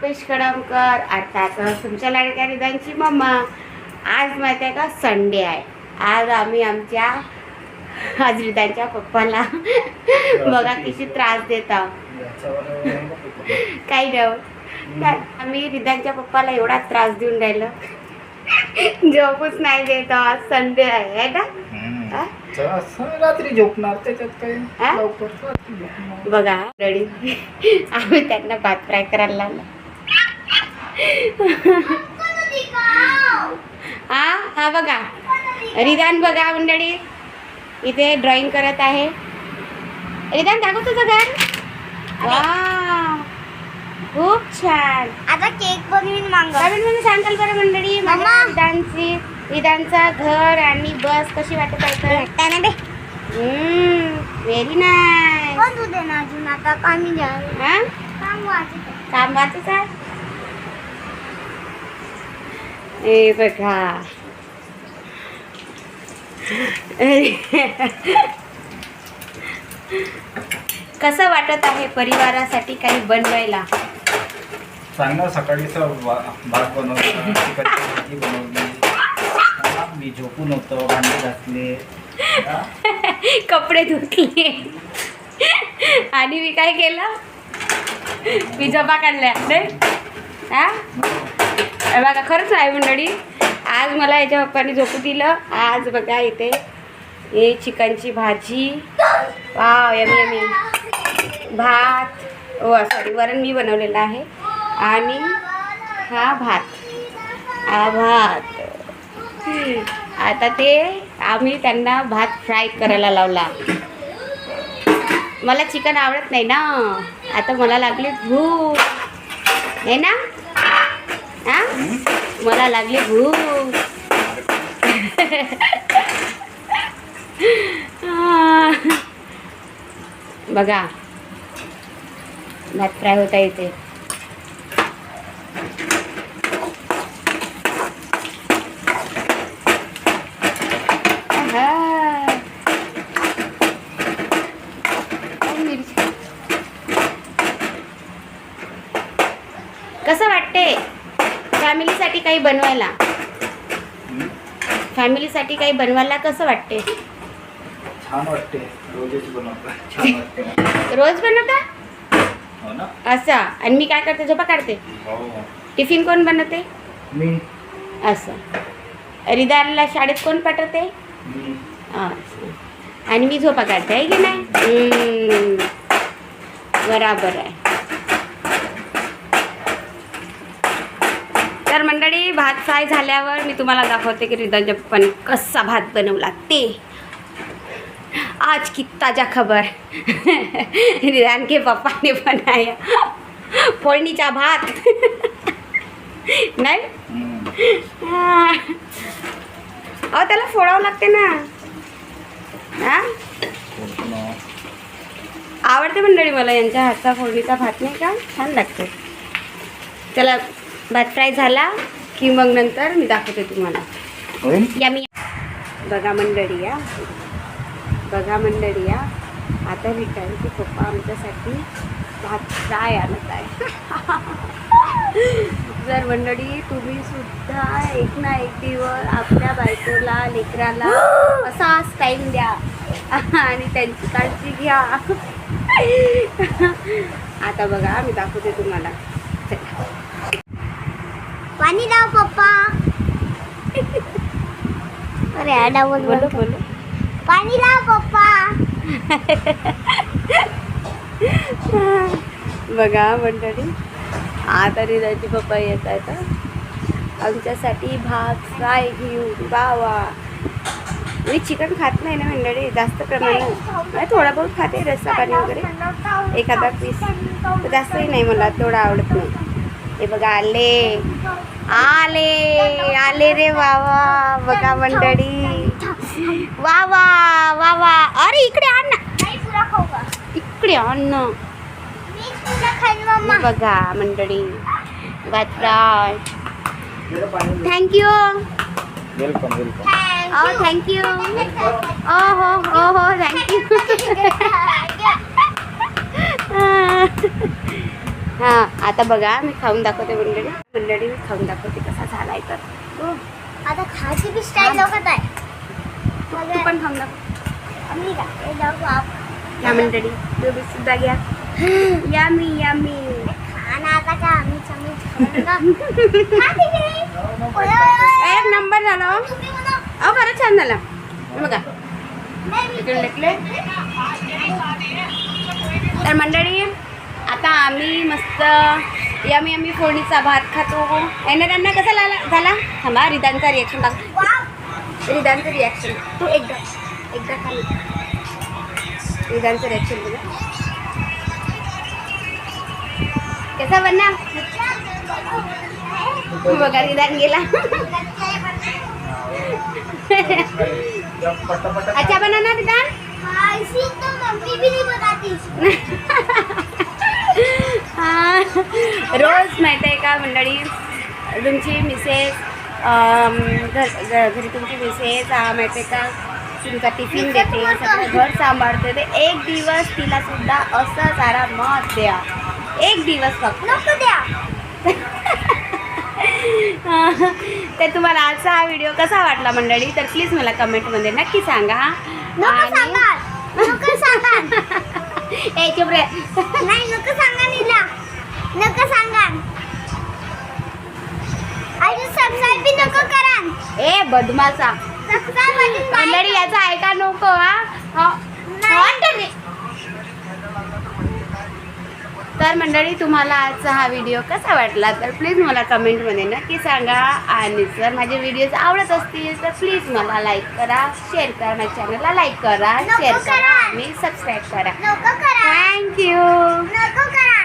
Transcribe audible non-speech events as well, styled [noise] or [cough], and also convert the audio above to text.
रुपेश कडमकर अर्थात तुमच्या लाडक्या रिदांची मम्मा आज माहिती आहे का? संडे आहे. आज आम्ही आमच्या आज रिदांच्या पप्पाला बघा किती त्रास देत काही नाही. काय? आम्ही रिदांच्या पप्पाला एवढा त्रास देऊन राहिलो. झोपूच नाही देत आज संडे आहे. ना? रात्री झोपणार त्याच्यात काय. बघा रडी. आम्ही त्यांना भात फ्राय करायला लावला. [laughs] हा हा बघा. रिदान बघा मंडळी. इथे ड्रॉइंग करत आहे. रिदान दाखव तुझं घर. वा खूप छान. आता केक बनवीन मांग. नवीन म्हणून सांगाल बरं मंडळी मला. रिदानची रिदानचा घर आणि बस कशी वाटत आहे त्याने दे व्हेरी नाईस पण तू दे ना अजून आता कामी द्या हा? काम वाचत. काम वाचच आहे ए बघा. कसं वाटत आहे परिवारासाठी काही बनवायला? भात बनवला मी झोपून होतो भांडे घातले कपडे धुतले. आणि मी काय केलं? मी जमा काढल्या. नाही? हे? बघा खरंच आहे मंडळी. आज मला याच्या पप्पाने झोपू दिलं. आज बघा इथे हे चिकनची भाजी. वाव यमी यमी भात. ओ सॉरी वरण मी बनवलेलं आहे. आणि हा भात. हा भात. आता ते आम्ही त्यांना भात फ्राय करायला लावला. मला चिकन आवडत नाही ना. आता मला लागली भूक. आहे ना? हा मला लागली भूक. बघा. भात फ्राय होता इथे आहा. अहो, मिरची. कसं वाटते फॅमिलीसाठी काही बनवायला. फॅमिलीसाठी काही बनवायला कसं वाटते? छान वाटते. रोजच बनवतो. छान [laughs] वाटते. रोज बनवता? हो ना. असं. आणि मी काय करते? झोपा काढते. हो. टिफिन कोण बनवते? मी. असं. रिदारला शाळेत कोण पाठवते? आणि मी झोपा काढते आहे की नाही? हम्म. बराबर आहे. तर मंडळी भात फ्राय झाल्यावर मी तुम्हाला दाखवते की रिदांच्या पण कसा भात बनवला ते. आज की ताजा खबर. रिदान के पप्पाने बनाया फोडणीचा भात. नाही? अहो त्याला फोडावं लागते ना. हां? आवडते मंडळी मला यांच्या हातचा फोडणीचा भात नाही का? छान लागते. त्याला भात फ्राय झाला की मग नंतर मी दाखवते तुम्हाला. या मी बघा मंडळी या. बघा मंडळी या. आता रिटायरचे पप्पा आमच्यासाठी भात फ्राय आणत आहे. [laughs] जर मंडळी तुम्ही सुद्धा एक ना एक दिवस आपल्या बायकोला लेकराला असाच टाईम द्या. आणि त्यांची काळजी घ्या. [laughs] आता बघा मी दाखवते तुम्हाला. चला. पाणी लाव पप्पा. अरे आडावर बोलो बोलो. पाणी लाव पप्पा. बघा मंडळी आता रिदाची पप्पा येत आहेत. आमच्यासाठी भात फ्राय घेऊन वा वा मी चिकन खात नाही ना मंडळी जास्त प्रमाणात. थोडा बहुत खाते रस्सा पाणी वगैरे. एखादा पीस जास्तही नाही मला तेवढं आवडत नाही. हे बघा आले. आले आले रे वा वा बघा मंडळी. वा वा वा वा अरे इकडे आण ना. इकडे आण ना. मी तुला खाईन मम्मा हे बघा मंडळी भात fry thank you welcome welcome. Oh, oh, oh, oh, thank you. [laughs] [laughs] हां आता बघा मी खाऊन दाखवते मंडळी मंडळी मी खाऊन दाखवते कसा झालाय तर. हो, आता खायची बी स्टाईल लोकत आहे. तू पण खाऊन दाखव. मी जाऊ आप या मंडळी तुम्ही सुद्धा घ्या. यामी यामी. खाना आता का? आम्ही. [laughs] एक नंबर झाला हो. अहो खरंच छान झाला. बघा. मी- तर मंडळी आम्ही मस्त यमी यमी फोडणीचा भात खातो. येणाऱ्यांना कसा झाला झाला? थांबा रिदानचा रिॲक्शन टाक वाव. रिदानचं रिॲक्शन तू एकदा एकदा खाली. रिदानचं रिॲक्शन बघा. कसा बनना बघा रिदान गेला. अच्छा बना ना रिदान ऐसी तो मम्मी भी नहीं बताती हा. रोज माहिती आहे का मंडळी? तुमची मिसेस घर घरी तुमची मिसेस माहिती आहे का? तुमचा टिफिन देते सगळं घर सांभाळते. ते एक दिवस तिला सुद्धा असंच आरामात द्या. एक दिवस फक्त. द्या. [laughs] तर तुम्हाला आजचा हा व्हिडिओ कसा वाटला मंडळी? तर प्लीज मला कमेंटमध्ये नक्की सांगा. सांगा [laughs] नको सांगा. आणि सबस्क्राईब बी नको करा. ए सबस्क्राईब बटन. मंडळी याचा ऐका नको हा. हा. रे. तर मंडळी तुम्हाला आजचा हा व्हिडिओ कसा वाटला? तर प्लीज मला कमेंटमध्ये नक्की सांगा. आणि जर माझे व्हिडिओज आवडत असतील तर प्लीज मला लाईक करा शेअर करा माझ्या चॅनलला लाईक करा नको शेअर करा करा. आणि सबस्क्राईब करा. नको करा. थँक्यू नको करा.